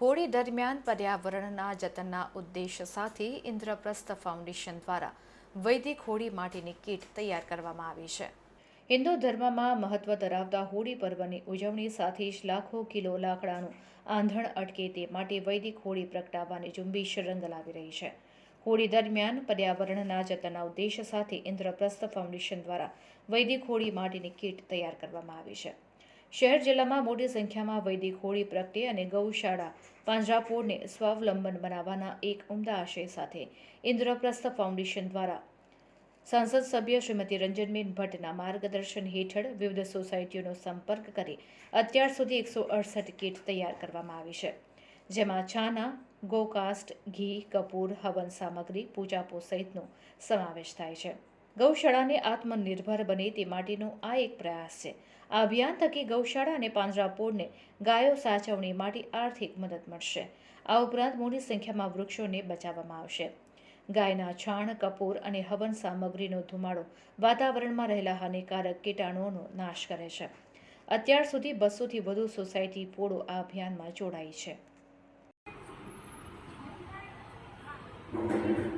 હોળી દરમિયાન પર્યાવરણના જતનના ઉદ્દેશ સાથે ઇન્દ્રપ્રસ્થ ફાઉન્ડેશન દ્વારા વૈદિક હોળી માટેની કીટ તૈયાર કરવામાં આવી છે. હિન્દુ ધર્મમાં મહત્વ ધરાવતા હોળી પર્વની ઉજવણી સાથે જ લાખો કિલો લાકડાનું આંધણ અટકે તે માટે વૈદિક હોળી પ્રગટાવવાની ઝુંબેશ રંગ લાવી રહી છે. હોળી દરમિયાન પર્યાવરણના જતનના ઉદ્દેશ સાથે ઇન્દ્રપ્રસ્થ ફાઉન્ડેશન દ્વારા વૈદિક હોળી માટેની કીટ તૈયાર કરવામાં આવી છે. શહેર જિલ્લામાં મોટી સંખ્યામાં વૈદિક હોળી પ્રગટે અને ગૌશાળા પાંજરાપોળને સ્વાવલંબન બનાવવાના એક ઉમદા આશય સાથે ઇન્દ્રપ્રસ્થ ફાઉન્ડેશન દ્વારા સાંસદ સભ્ય શ્રીમતી રંજનબેન ભટ્ટના માર્ગદર્શન હેઠળ વિવિધ સોસાયટીઓનો સંપર્ક કરી અત્યાર સુધી એકસો અડસઠ કીટ તૈયાર કરવામાં આવી છે. જેમાં છાના ગોકાસ્ટ, ઘી, કપૂર, હવન સામગ્રી, પૂજાપો સહિતનો સમાવેશ થાય છે. ગૌશાળાને આત્મનિર્ભર બને તે માટેનો આ એક પ્રયાસ છે. આ અભિયાન થકી ગૌશાળા અને પાંજરાપોળને ગાયો સાચવણી માટે આર્થિક મદદ મળશે. આ ઉપરાંત મોટી સંખ્યામાં વૃક્ષોને બચાવવામાં આવશે. ગાયના છાણ, કપૂર અને હવન સામગ્રીનો ધુમાડો વાતાવરણમાં રહેલા હાનિકારક કીટાણુઓનો નાશ કરે છે. અત્યાર સુધી બસોથી વધુ સોસાયટી, પોળો આ અભિયાનમાં જોડાઈ છે. Thank you.